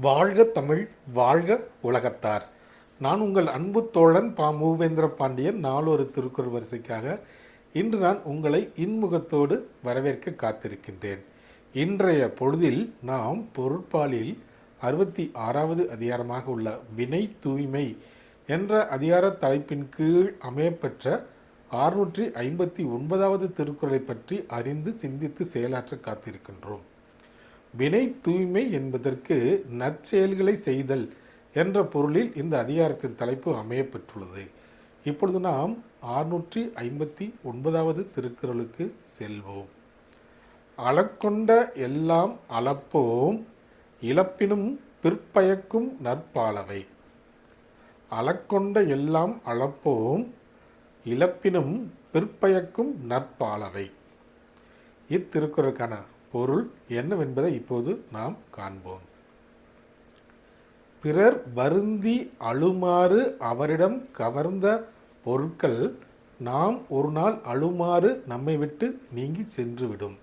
வாழ்க தமிழ் வாழ்க உலகத்தார். நான் உங்கள் அன்பு தோழன் பா. மூவேந்திர பாண்டியன் நாளொரு திருக்குறள் வரிசைக்காக இன்று நான் உங்களை இன்முகத்தோடு வரவேற்க காத்திருக்கின்றேன். இன்றைய பொழுதில் நாம் பொருட்பாலில் அறுபத்தி ஆறாவது அதிகாரமாக உள்ள வினை தூய்மை என்ற அதிகார தலைப்பின் கீழ் அமையப்பெற்ற அறுநூற்றி ஐம்பத்தி ஒன்பதாவது திருக்குறளை பற்றி அறிந்து சிந்தித்து செயலாற்ற காத்திருக்கின்றோம். வினை தூய்மை என்பதற்கு நற்செயல்களை செய்தல் என்ற பொருளில் இந்த அதிகாரத்தின் தலைப்பு அமையப்பெற்றுள்ளது. இப்பொழுது நாம் அறுநூற்றி ஐம்பத்தி ஒன்பதாவது திருக்குறளுக்கு செல்வோம். அளக்கொண்ட எல்லாம் அளப்போம் இழப்பினும் பிற்பயக்கும் நற்பாலவை. அளக்கொண்ட எல்லாம் அளப்போம் இழப்பினும் பிற்பயக்கும் நற்பாலவை. இத்திருக்குறளுக்கான பொருள் என்னவென்பதை இப்போது நாம் காண்போம். பிறர் வருந்தி அழுமாறு அவரிடம் கவர்ந்த பொருட்கள் நாம் ஒரு நாள் அழுமாறு நம்மை விட்டு நீங்கி சென்றுவிடும்.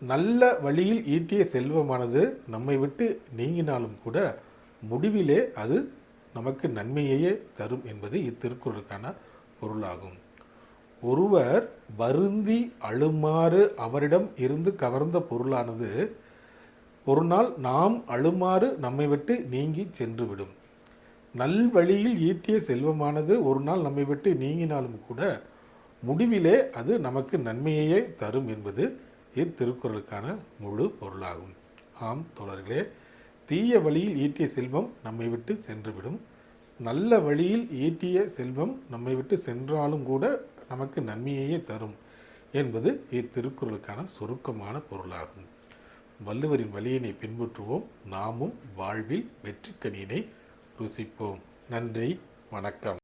நல்ல வழியில் ஈட்டிய செல்வமானது நம்மை விட்டு நீங்கினாலும் கூட முடிவிலே அது நமக்கு நன்மையையே தரும் என்பது இத்திருக்குறளுக்கான பொருளாகும். ஒருவர் வருந்தி அழுமாறு அவரிடம் இருந்து கவர்ந்த பொருளானது ஒரு நாள் நாம் அழுமாறு நம்மை விட்டு நீங்கி சென்றுவிடும். நல்வழியில் ஈட்டிய செல்வமானது ஒரு நாள் நம்மை விட்டு நீங்கினாலும் கூட முடிவிலே அது நமக்கு நன்மையையே தரும் என்பது இத்திருக்குறளுக்கான முழு பொருளாகும். ஆம் தோழர்களே தீய வழியில் ஈட்டிய செல்வம் நம்மை விட்டு சென்றுவிடும். நல்ல வழியில் ஈட்டிய செல்வம் நம்மை விட்டு சென்றாலும் கூட நமக்கு நன்மையையே தரும் என்பது இத்திருக்குறளுக்கான சுருக்கமான பொருளாகும். வள்ளுவரின் வழியினை பின்பற்றுவோம். நாமும் வாழ்வில் வெற்றிக்கனியினை ருசிப்போம். நன்றி. வணக்கம்.